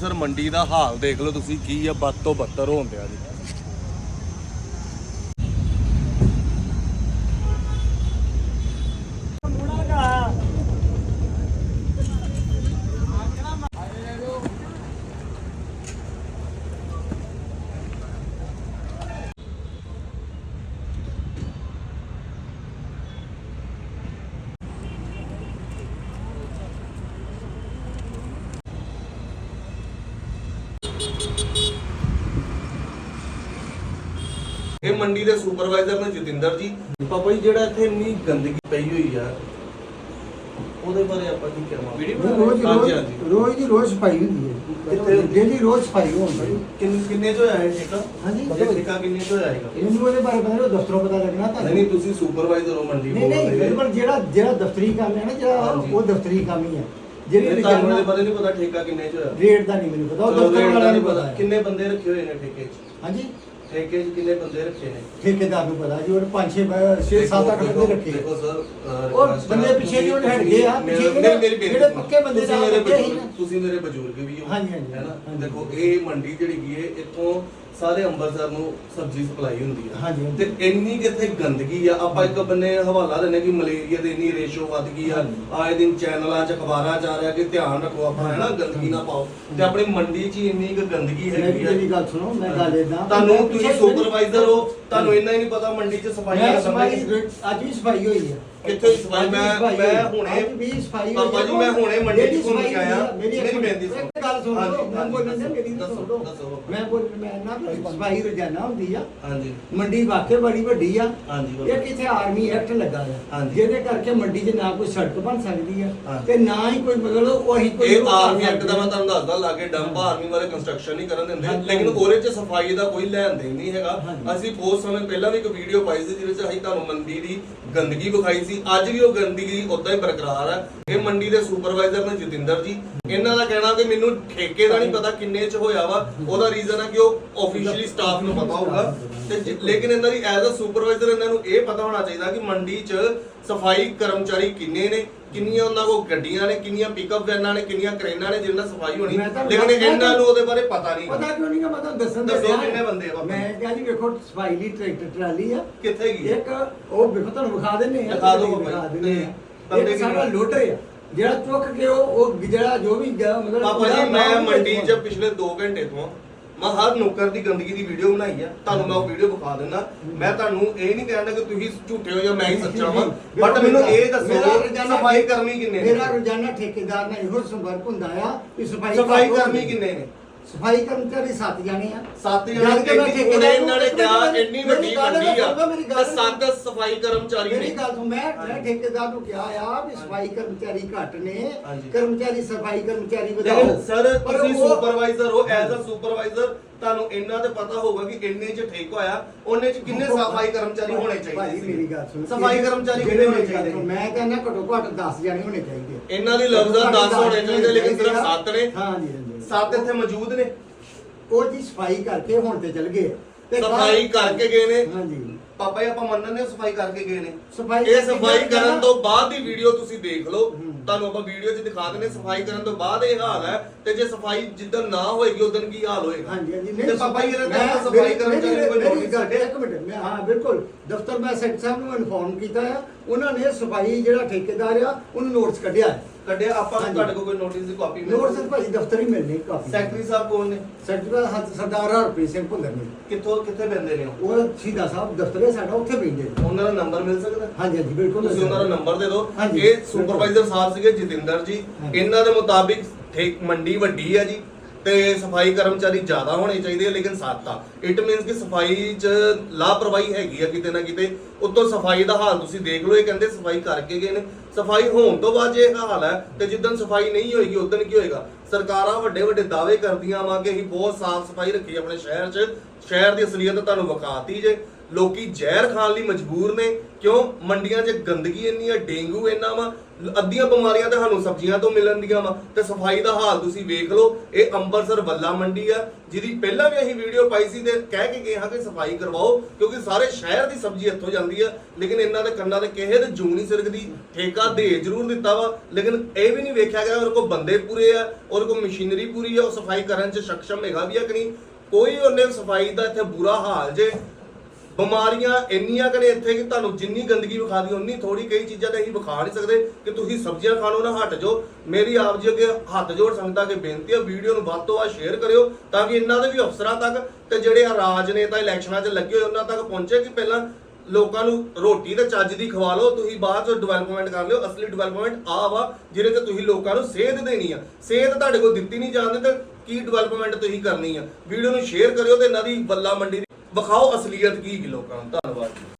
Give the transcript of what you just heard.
Sir, ਮੰਡੀ ਦਾ ਹਾਲ ਦੇਖ ਲਓ ਤੁਸੀਂ, ਕੀ ਆ ਬੱਤ ਤੋਂ ਬੱਤਰ ਹੋਣ ਦਿਆ ਜੀ। ਇਹ ਮੰਡੀ ਦੇ ਸੁਪਰਵਾਈਜ਼ਰ ਨੇ ਜਤਿੰਦਰ ਜੀ। ਪਾਪਾ ਜੀ ਜਿਹੜਾ ਇੱਥੇ ਇੰਨੀ ਗੰਦਗੀ ਪਈ ਹੋਈ ਆ ਉਹਦੇ ਬਾਰੇ ਆਪਾਂ ਕੀ ਕਹਾਂਗੇ ਰੋਜ਼ ਹਾਂਜੀ ਰੋਜ਼ ਹਾਂਜੀ ਰੋਜ਼ ਦੀ ਰੋਜ਼ ਸਫ਼ਾਈ ਹੁੰਦੀ? ਹੈ। ਡੇਲੀ ਰੋਜ਼ ਸਫ਼ਾਈ ਹੁੰਦੀ ਹੈ ਕਿੰਨੇ ਕਿੰਨੇ ਇਹ ਠੇਕਾ? ਹਾਂਜੀ। ਇਹ ਠੇਕਾ ਕਿੰਨੇ ਚ ਹੋਇਆ ਹੈਗਾ? ਇਹਨੂੰ ਉਹਦੇ ਬਾਰੇ ਪਤਾ ਨਹੀਂ ਦਫ਼ਤਰੋਂ ਪਤਾ ਲੱਗਣਾ ਨਹੀਂ ਤੁਹਾਨੂੰ। ਨਹੀਂ ਤੁਸੀਂ ਸੁਪਰਵਾਈਜ਼ਰ ਹੋ ਮੰਡੀ ਨਹੀਂ ਨਹੀਂ ਬੋਲਦੇ ਬਿਲਕੁਲ ਜਿਹੜਾ ਜਿਹੜਾ ਦਫ਼ਤਰੀ ਕੰਮ ਹੈ ਨਾ ਜਿਹੜਾ ਹਾਂਜੀ। ਉਹ ਦਫ਼ਤਰੀ ਕੰਮ ਹੀ ਹੈ। ਜਿਹੜੀ ਇਹ ਤੁਹਾਨੂੰ ਇਹਦੇ ਰੋਜ਼ਾਨਾ ਬਾਰੇ ਨਹੀਂ ਪਤਾ ਠੇਕਾ ਕਿੰਨੇ ਚ ਹੋਇਆ। ਰੇਟ ਦਾ ਨਹੀਂ ਮੈਨੂੰ ਪਤਾ ਉਹ ਚਲੋ ਦਫ਼ਤਰ ਰੇਟ ਦਾ ਵਾਲਿਆਂ ਨਹੀਂ ਪਤਾ। ਕਿੰਨੇ ਬੰਦੇ ਰੱਖੇ ਹੋਏ ਨੇ ਠੇਕੇ 'ਚ? ਹਾਂਜੀ। ਠੇਕੇ 'ਚ ਕਿੰਨੇ ਬੰਦੇ ਰੱਖੇ ਨੇ? ਠੇਕੇਦਾਰ ਨੂੰ ਪਤਾ ਜੀ ਉਹਨੇ 5 6 6 7 8 ਬੰਦੇ ਰੱਖੇ। ਦੇਖੋ ਸਰ ਉਹ ਬੰਦੇ ਪਿੱਛੇ ਉਹਨੇ ਹਟ ਗਏ ਆ, ਪਿੱਛੇ ਜਿਹੜੇ ਪੱਕੇ ਬੰਦੇ ਤੁਸੀਂ ਮੇਰੇ ਬਜ਼ੁਰਗ ਨਾ। ਤੁਸੀਂ ਮੇਰੇ ਬਜ਼ੁਰਗ ਵੀ ਹੋ। ਹਾਂਜੀ, ਹਾਂਜੀ, ਹੈ ਨਾ। ਦੇਖੋ ਇਹ ਮੰਡੀ ਜਿਹੜੀ ਕੀ ਹੈ ਇੱਥੋਂ ਸਾਰੇ ਅੰਮ੍ਰਿਤਸਰ ਨੂੰ ਸਬਜ਼ੀ ਸਪਲਾਈ ਹੁੰਦੀ ਆ। ਹਾਂਜੀ, ਹਾਂਜੀ। ਤੇ ਇੰਨੀ ਕਿੱਥੇ ਗੰਦਗੀ ਆ ਆਪਾਂ ਇੱਕ ਬੰਨੇ ਹਵਾਲਾ ਦਿੰਨੇ ਕਿ ਮਲੇਰੀਆ ਦੀ ਇੰਨੀ ਰੇਸ਼ੋ ਵੱਧ ਗਈ ਆ। ਹਾਂਜੀ। ਆਏ ਦਿਨ ਚੈਨਲਾਂ 'ਚ ਅਖਬਾਰਾਂ 'ਚ ਆ ਰਿਹਾ ਕਿ ਧਿਆਨ ਰੱਖੋ ਆਪਣਾ ਹੈ ਨਾ ਗੰਦਗੀ ਨਾ ਪਾਓ। ਤੇ ਆਪਣੀ ਮੰਡੀ 'ਚ ਹੀ ਇੰਨੀ ਕੁ ਗੰਦਗੀ ਮੈਂ ਹੈਗੀ ਆ। ਮੇਰੀ ਗੱਲ ਸੁਣੋ ਮੈਂ ਗੱਲ ਇਦਾਂ ਤੁਹਾਨੂੰ ਤੁਸੀਂ ਸੁਪਰਵਾਈਜ਼ਰ ਹੋ ਤੁਹਾਨੂੰ ਇੰਨਾ ਹੀ ਨਹੀਂ ਪਤਾ ਮੰਡੀ 'ਚ ਸਫ਼ਾਈ ਮੈਂ ਦਾ ਸਫ਼ਾਈ ਅੱਜ ਵੀ ਸਫ਼ਾਈ ਹੋਈ ਹੈ ਕਿੱਥੇ ਸਫ਼ਾਈ ਮੈਂ ਮੈਂ। ਹੁਣੇ ਵੀ ਸਫ਼ਾਈ ਹੋਈ ਪਾਪਾ ਜੀ। ਮੈਂ ਹੁਣੇ ਮੰਡੀ ਚ ਘੁੰਮ ਕੇ ਆਇਆ। ਮੇਰੀ ਬੇਨਤੀ ਸੁਣੋ ਗੱਲ ਸੁਣ ਮੈਂ ਬੋਲਣ ਦੇ ਮੇਰੀ ਦੱਸੋ, ਦੱਸੋ। ਮੈਂ ਬੋਲ ਮੈਂ ਨਾ ਸਫ਼ਾਈ ਰੋਜ਼ਾਨਾ ਹੁੰਦੀ ਆ ਹਾਂਜੀ ਮੰਡੀ ਵਾਕਿਆ ਬੜੀ ਵੱਡੀ ਆ ਹਾਂਜੀ। ਇਹ ਕਿਥੇ ਆਰਮੀ ਐਕਟ ਲੱਗਾ ਆ ਹਾਂਜੀ। ਜਿਹਦੇ ਕਰਕੇ ਮੰਡੀ 'ਚ ਨਾ ਕੋਈ ਸੜਕ ਬਣ ਸਕਦੀ ਆ। ਤੇ ਨਾ ਹੀ ਕੋਈ ਮਤਲਬ ਉਹੀ ਕੋਈ ਇਹ ਆਰਮੀ ਐਕਟ ਦਾ ਮੈਂ। ਤੁਹਾਨੂੰ ਦੱਸਦਾ ਲਾਗੇ ਡੰਪ ਆਰਮੀ ਵਾਲੇ ਕੰਸਟਰਕਸ਼ਨ ਨਹੀਂ ਕਰਨ ਦਿੰਦੇ। ਲੇਕਿਨ ਉਹਦੇ 'ਚ ਸਫ਼ਾਈ ਦਾ ਕੋਈ ਲੈਣ ਦੇਣ ਨਹੀਂ ਹੈਗਾ। ਅਸੀਂ ਬਹੁਤ ਸਮੇਂ ਪਹਿਲਾਂ ਵੀ ਇੱਕ ਵੀਡੀਓ ਪਾਈ ਸੀ ਜਿਹਦੇ 'ਚ ਅਸੀਂ ਤੁਹਾਨੂੰ ਮੰਡੀ ਦੀ ਗੰਦਗੀ ਵਿਖਾਈ ਸੀ। ਅੱਜ ਵੀ ਉਹ ਗੰਦਗੀ ਉਦਾਂ ਹੀ ਬਰਕਰਾਰ ਹੈ ਇਹ ਮੰਡੀ ਦੇ ਸੁਪਰਵਾਈਜ਼ਰ ਨੇ ਜਤਿੰਦਰ ਜੀ, ਇਹਨਾਂ ਦਾ ਕਹਿਣਾ ਕਿ ਮੈਨੂੰ ਠੇਕੇ ਦਾ ਨਹੀਂ ਪਤਾ ਕਿੰਨੇ 'ਚ ਹੋਇਆ ਵਾ। ਉਹਦਾ ਰੀਜ਼ਨ ਹੈ ਕਿ ਉਹ ਆਫੀਸ਼ੀਅਲੀ ਸਟਾਫ ਨੂੰ ਪਤਾ ਹੋਊਗਾ। ਤੇ ਲੇਕਿਨ ਇਹਨਾਂ ਦੀ ਐਜ਼ ਅ ਸੁਪਰਵਾਈਜ਼ਰ ਇਹਨਾਂ ਨੂੰ ਇਹ ਪਤਾ ਹੋਣਾ ਚਾਹੀਦਾ ਕਿ ਮੰਡੀ 'ਚ ਸਫ਼ਾਈ ਕਰਮਚਾਰੀ ਕਿੰਨੇ ਨੇ? ਕਿੰਨੀਆਂ ਉਹਨਾਂ ਕੋਲ ਗੱਡੀਆਂ ਨੇ? ਕਿੰਨੀਆਂ ਪਿਕਅਪ ਵੈਨਾਂ ਨੇ? ਕਿੰਨੀਆਂ ਕਰੇਨਾਂ ਨੇ ਨਾਲ ਸਫ਼ਾਈ ਹੋਣੀ? ਮੈਂ ਤਾਂ- ਲੇਕਿਨ ਮੈਂ- ਇਹਨਾਂ ਨੂੰ ਉਹਦੇ ਬਾਰੇ ਪਤਾ ਨਹੀਂ। ਪਤਾ ਕਿਉਂ ਨਹੀਂ ਮੈਂ ਤੁਹਾਨੂੰ ਦੱਸਣ ਦੱਸੋ। ਕਿੰਨੇ ਬੰਦੇ ਆ ਬਾਬਾ? ਮੈਂ ਕਿਹਾ ਜੀ ਵੇਖੋ ਸਫ਼ਾਈ ਲਈ ਟਰੈਕਟਰ ਟਰਾਲੀ ਆ। ਕਿੱਥੇ ਗਈ? ਇੱਕ ਉਹ ਵੇਖੋ ਤੁਹਾਨੂੰ ਵਿਖਾ ਦਿੰਨੇ ਆ। ਦਿਖਾ ਦਿਓ ਵਿਖਾ ਬਾਬਾ ਜੀ। ਦਿੰਨੇ ਆ। ਬੰਦੇ ਇੱਕ ਸਾਡਾ ਕਿੰਨੇ? ਆ। ਜਿਹੜਾ ਚੁੱਕ ਕੇ ਉਹ ਉਹ ਜਿਹੜਾ ਜੋ ਵੀ ਗ- ਮਤਲਬ ਪਾਪਾ ਉਹਦਾ ਜੀ ਮੈਂ ਨਾਮ ਮੰਡੀ 'ਚ ਪਿਛਲੇ 2 ਘੰਟੇ ਤੋਂ ਮੈਂ ਹਰ ਨੌਕਰ ਦੀ ਗੰਦਗੀ ਦੀ ਵੀਡੀਓ ਬਣਾਈ ਆ। ਤੁਹਾਨੂੰ ਮੈਂ ਉਹ ਵੀਡੀਓ ਵਿਖਾ ਦਿੰਦਾ। ਮੈਂ ਤੁਹਾਨੂੰ ਇਹ ਨਹੀਂ ਕਹਿੰਦਾ ਕਿ ਤੁਸੀਂ ਝੂਠੇ ਹੋ ਜਾਂ ਮੈਂ ਹੀ ਸੱਚਾ ਹਾਂ ਬਟ ਮੈਨੂੰ ਇਹ ਦੱਸੋ ਸਫ਼ਾਈ ਕਰਮੀ ਕਿੰਨੇ ਨੇ? ਮੇਰਾ ਰੋਜ਼ਾਨਾ ਠੇਕੇਦਾਰ ਨਾਲ ਇਹੋ ਸੰਪਰਕ ਹੁੰਦਾ ਆ ਕਿ ਸਫ਼ਾਈ ਹੋਵੇ। ਕਿੰਨੇ ਨੇ? ਸਫ਼ਾਈ ਕਰਮਚਾਰੀ ਸੱਤ ਜਾਣੇ ਆ। ਸੱਤ ਜਦ ਜਣੇ ਕਿ ਮੈਂ ਇੰਨੀ ਠੇਕੇਦਾਰ ਉਹਨੇ ਨੂੰ- ਇਹਨਾਂ ਨੇ ਇੱਕ ਮਿੰਟ ਕਿਹਾ ਮੇਰੀ- ਇੰਨੀ ਮੇਰੀ ਵੱਡੀ ਗੱਲ ਮੰਡੀ ਆ। ਸੁਣੋ, ਮੇਰੀ ਗੱਲ ਤੇ ਸੱਤ ਸਫ਼ਾਈ ਕਰਮਚਾਰੀ ਮੇਰੀ ਨੇ। ਗੱਲ ਤੋਂ ਮੈਂ ਮੈਂ ਠੇਕੇਦਾਰ ਨੂੰ ਕਿਹਾ ਆ ਵੀ ਸਫ਼ਾਈ ਕਰਮਚਾਰੀ ਘੱਟ ਨੇ। ਹਾਂਜੀ। ਕਰਮਚਾਰੀ ਸਫ਼ਾਈ ਕਰਮਚਾਰੀ ਵਧਾਓ। ਲੇਕਿਨ ਸਰ ਪਰ ਤੁਸੀਂ ਉਹ- ਸੁਪਰਵਾਈਜ਼ਰ ਹੋ ਐਜ਼ ਅ ਸੁਪਰਵਾਈਜ਼ਰ ਤੁਹਾਨੂੰ ਇੰਨਾ ਤੇ ਪਤਾ ਹੋਊਗਾ ਕਿ ਇੰਨੇ ਚ ਠੀਕ ਹੋਇਆ ਉਹਨੇ ਚ ਕਿੰਨੇ ਸਫ਼ਾਈ ਕਰਮਚਾਰੀ ਹੋਣੇ ਚਾਹੀਦੇ ਭਾਈ ਮੇਰੀ ਗੱਲ ਸੁਣ ਸਫ਼ਾਈ ਕਰਮਚਾਰੀ ਕਿੰਨੇ ਹੋਣੇ ਚਾਹੀਦੇ? ਮੈਂ ਕਹਿੰਦਾ ਘੱਟੋ ਘੱਟ 10 ਜਾਣੇ ਹੋਣੇ ਚਾਹੀਦੇ। ਇਹਨਾਂ ਦੀ ਲਫ਼ਜ਼ਾਂ 10 ਹੋਣੇ ਚਾਹੀਦੇ ਲੇਕਿਨ ਸਿਰਫ 7 ਨੇ। ਹਾਂ ਜੀ ਹਾਂ ਜੀ। 7 ਇੱਥੇ ਮੌਜੂਦ ਨੇ। ਉਹ ਜੀ ਸਫ਼ਾਈ ਕਰਕੇ ਹੁਣ ਤੇ ਚਲ ਗਏ। ਤੇ ਕੱਲ੍ਹ- ਸਫ਼ਾਈ ਕਰਕੇ ਗਏ ਨੇ। ਪਾਪਾ ਜੀ ਆਪਾਂ ਮੰਨਦੇ ਹਾਂ ਸਫ਼ਾਈ ਕਰਕੇ ਗਏ ਨੇ। ਸਫ਼ਾਈ ਇਹ ਸਫ਼ਾਈ ਕਰਨ। ਤੋਂ ਬਾਅਦ ਦੀ ਵੀਡੀਓ ਤੁਸੀਂ ਦੇਖ ਲਓ। ਤੁਹਾਨੂੰ ਆਪਾਂ ਵੀਡੀਓ 'ਚ ਦਿਖਾ ਦਿੰਦੇ ਸਫ਼ਾਈ ਕਰਨ ਤੋਂ ਬਾਅਦ ਇਹ ਹਾਲ ਹੈ ਤੇ ਜੇ ਸਫ਼ਾਈ ਜਿੱਦਣ ਨਾ ਹੋਏਗੀ ਉਦੋਂ ਕੀ ਹਾਲ ਹੋਏਗਾ? ਹਾਂਜੀ ਹਾਂਜੀ। ਤੇ ਪਾਪਾ ਜੀ ਨੇ ਸਫ਼ਾਈ ਮੇਰੀ- ਕਰਮਚਾਰੀ ਨੂੰ ਕੋਈ ਨੋਟਿਸ ਇੱਕ ਮਿੰਟ ਮੈਂ ਹਾਂ ਬਿਲਕੁਲ। ਦਫ਼ਤਰ ਮੈਂ ਸੈਕਟਰ ਸਾਹਿਬ ਨੂੰ ਇਨਫੋਰਮ ਕੀਤਾ ਆ। ਉਹਨਾਂ ਨੇ ਸਫ਼ਾਈ ਜਿਹੜਾ ਠੇਕੇਦਾਰ ਆ ਉਹਨੂੰ ਨੋਟਿਸ ਕੱਢਿਆ। ਕੱਢਿਆ ਆਪਾਂ ਨੂੰ। ਤੁਹਾਡੇ ਕੋਲ ਕੋਈ ਨੋਟਿਸ ਦੀ ਕਾਪੀ ਨੋਟਿਸ ਭਾਈ ਦਫ਼ਤਰ ਹੀ ਮਿਲਣੀ ਕਾਪੀ ਸੈਕਟਰੀ ਸਾਹਿਬ ਕੋਲ ਨੇ? ਸੈਕਟਰੀ ਸਰਦਾਰ ਹਰਪ੍ਰੀਤ ਸਿੰਘ ਭੁੱਲਰ ਨੇ। ਕਿੱਥੋਂ ਕਿੱਥੇ ਬੰਦੇ ਨੇ ਉਹ? ਸ਼ਹੀਦਾਂ ਸਾਹਿਬ ਦਫ਼ਤਰ ਹੈ ਸਾਡਾ ਉੱਥੇ ਨੇ। ਉਹਨਾਂ ਦਾ ਨੰਬਰ ਮਿਲ ਸਕਦਾ? ਹਾਂਜੀ ਹਾਂਜੀ ਬਿਲਕੁਲ ਤੁਸੀਂ ਉਹਨਾਂ ਦਾ ਨੰਬਰ ਦੇ ਦਿਓ। ਹਾਂਜੀ। ਇਹ ਸੁਪਰਵਾਈਜ਼ਰ ਸਾਹਿਬ ਸੀਗੇ ਜਤਿੰਦਰ ਜੀ। ਹਾਂਜੀ। ਇਹਨਾਂ ਦੇ ਮੁਤਾਬਿਕ ਠੇਕ ਮੰਡੀ ਵੱਡੀ ਹੈ ਜੀ ਤੇ ਸਫ਼ਾਈ ਕਰਮਚਾਰੀ ਜ਼ਿਆਦਾ ਹੋਣੇ ਚਾਹੀਦੇ ਆ ਲੇਕਿਨ ਸੱਤ ਆ ਇਟ ਮੀਨਸ ਕਿ ਸਫ਼ਾਈ 'ਚ ਲਾਪਰਵਾਹੀ ਹੈਗੀ ਆ ਕਿਤੇ ਨਾ ਕਿਤੇ। ਉੱਤੋਂ ਸਫ਼ਾਈ ਦਾ ਹਾਲ ਤੁਸੀਂ ਦੇਖ ਲਓ ਇਹ ਕਹਿੰਦੇ ਸਫ਼ਾਈ ਕਰਕੇ ਗਏ ਨੇ। ਸਫ਼ਾਈ ਹੋਣ ਤੋਂ ਬਾਅਦ ਜੇ ਇਹ ਹਾਲ ਹੈ ਤੇ ਜਿੱਦਣ ਸਫ਼ਾਈ ਨਹੀਂ ਹੋਏਗੀ ਉਦੋਂ ਕੀ ਹੋਏਗਾ? ਸਰਕਾਰਾਂ ਵੱਡੇ ਵੱਡੇ ਦਾਅਵੇ ਕਰਦੀਆਂ ਵਾ ਕਿ ਅਸੀਂ ਬਹੁਤ ਸਾਫ਼ ਸਫ਼ਾਈ ਰੱਖੀ ਆਪਣੇ ਸ਼ਹਿਰ 'ਚ। ਸ਼ਹਿਰ ਦੀ ਅਸਲੀਅਤ ਤੁਹਾਨੂੰ ਵਿਖਾਤੀ ਜੇ। ਲੋਕੀ ਜ਼ਹਿਰ ਖਾਣ ਲਈ ਮਜਬੂਰ ਨੇ। ਕਿਉਂ? ਮੰਡੀਆਂ 'ਚ ਗੰਦਗੀ ਇੰਨੀ ਆ, ਡੇਂਗੂ ਇੰਨਾ ਵਾ, ਅੱਧੀਆਂ ਬਿਮਾਰੀਆਂ ਤਾਂ ਸਾਨੂੰ ਸਬਜ਼ੀਆਂ ਤੋਂ ਮਿਲਣ ਦੀਆਂ ਵਾ। ਤੇ ਸਫ਼ਾਈ ਦਾ ਹਾਲ ਤੁਸੀਂ ਵੇਖ ਲਓ, ਇਹ ਅੰਮ੍ਰਿਤਸਰ ਵੱਲਾ ਮੰਡੀ ਆ, ਜਿਹਦੀ ਪਹਿਲਾਂ ਵੀ ਅਸੀਂ ਵੀਡੀਓ ਪਾਈ ਸੀ ਤੇ ਕਹਿ ਕੇ ਗਏ ਹਾਂ ਕਿ ਸਫ਼ਾਈ ਕਰਵਾਓ, ਕਿਉਂਕਿ ਸਾਰੇ ਸ਼ਹਿਰ ਦੀ ਸਬਜ਼ੀ ਇੱਥੋਂ ਜਾਂਦੀ ਆ। ਲੇਕਿਨ ਇਹਨਾਂ ਦੇ ਕੰਨਾਂ ਤੇ ਕਿਸੇ ਦੇ ਜੂੰ ਨਹੀਂ ਸਿਰਕਦੀ ਠੇਕਾ ਦੇ ਜ਼ਰੂਰ ਦਿੱਤਾ ਵਾ। ਲੇਕਿਨ ਇਹ ਵੀ ਨਹੀਂ ਵੇਖਿਆ ਗਿਆ, ਉਹਦੇ ਕੋਲ ਬੰਦੇ ਪੂਰੇ ਆ, ਉਹਦੇ ਕੋਲ ਮਸ਼ੀਨਰੀ ਪੂਰੀ ਆ, ਉਹ ਸਫ਼ਾਈ ਕਰਨ 'ਚ ਸક્ષਮ ਹੈਗਾ ਵੀ ਆ ਕਿ ਨਹੀਂ। ਕੋਈ ਉਹਨੇ ਸਫ਼ਾਈ ਦਾ ਇੱਥੇ ਬੁਰਾ ਹਾਲ ਜੇ ਬਿਮਾਰੀਆਂ ਇੰਨੀਆਂ ਕਨੇ ਇੱਥੇ ਕਿ ਤੁਹਾਨੂੰ ਜਿੰਨੀ ਗੰਦਗੀ ਵਿਖਾ ਦੀ, ਉਨੀ ਥੋੜੀ ਕਈ ਚੀਜ਼ਾਂ ਤਾਂ ਅਸੀਂ ਵਿਖਾ ਨਹੀਂ ਸਕਦੇ ਕਿ ਤੁਸੀਂ ਸਬਜ਼ੀਆਂ ਖਾਣੋ ਨਾ ਹਟ ਜਾਓ। ਮੇਰੀ ਆਪ ਜੀ ਅੱਗੇ ਹੱਥ ਜੋੜ ਸੰਗਤਾਂ ਕੇ ਬੇਨਤੀ ਹੈ ਵੀਡੀਓ ਨੂੰ ਵੱਧ ਤੋਂ ਵੱਧ ਸ਼ੇਅਰ ਕਰਿਓ ਤਾਂ ਕਿ ਇਹਨਾਂ ਦੇ ਵੀ ਅਫਸਰਾਂ ਤੱਕ ਤੇ ਜਿਹੜੇ ਆ ਰਾਜਨੇਤਾ ਇਲੈਕਸ਼ਨਾਂ 'ਚ ਲੱਗੇ ਹੋਏ ਉਹਨਾਂ ਤੱਕ ਪਹੁੰਚੇ ਕਿ ਪਹਿਲਾਂ ਲੋਕਾਂ ਨੂੰ ਰੋਟੀ ਤੇ ਚੱਜ ਦੀ ਖਵਾ ਲਓ, ਤੁਸੀਂ ਬਾਅਦ ਚ ਡਿਵੈਲਪਮੈਂਟ ਕਰ ਲਿਓ। ਅਸਲੀ ਡਿਵੈਲਪਮੈਂਟ ਆ ਵਾ ਜਿਹਦੇ ਤੇ ਤੁਸੀਂ ਲੋਕਾਂ ਨੂੰ ਸੇਧ ਦੇਣੀ ਆ। ਸੇਧ ਤੁਹਾਡੇ ਕੋਲ ਦਿੱਤੀ ਨਹੀਂ ਜਾਂਦੀ ਤੇ ਕੀ ਡਿਵੈਲਪਮੈਂਟ ਤੁਸੀਂ ਕਰਨੀ ਆ। ਵੀਡੀਓ ਨੂੰ ਸ਼ੇਅਰ ਕਰਿਓ ਤੇ ਇਹਨਾਂ ਦੀ ਬੱਲਾ ਮੰਡੀ ਦੀ ਵਿਖਾਓ ਅਸਲੀਅਤ ਕੀ ਕੀ ਲੋਕਾਂ ਨੂੰ ਧੰਨਵਾਦ ਜੀ।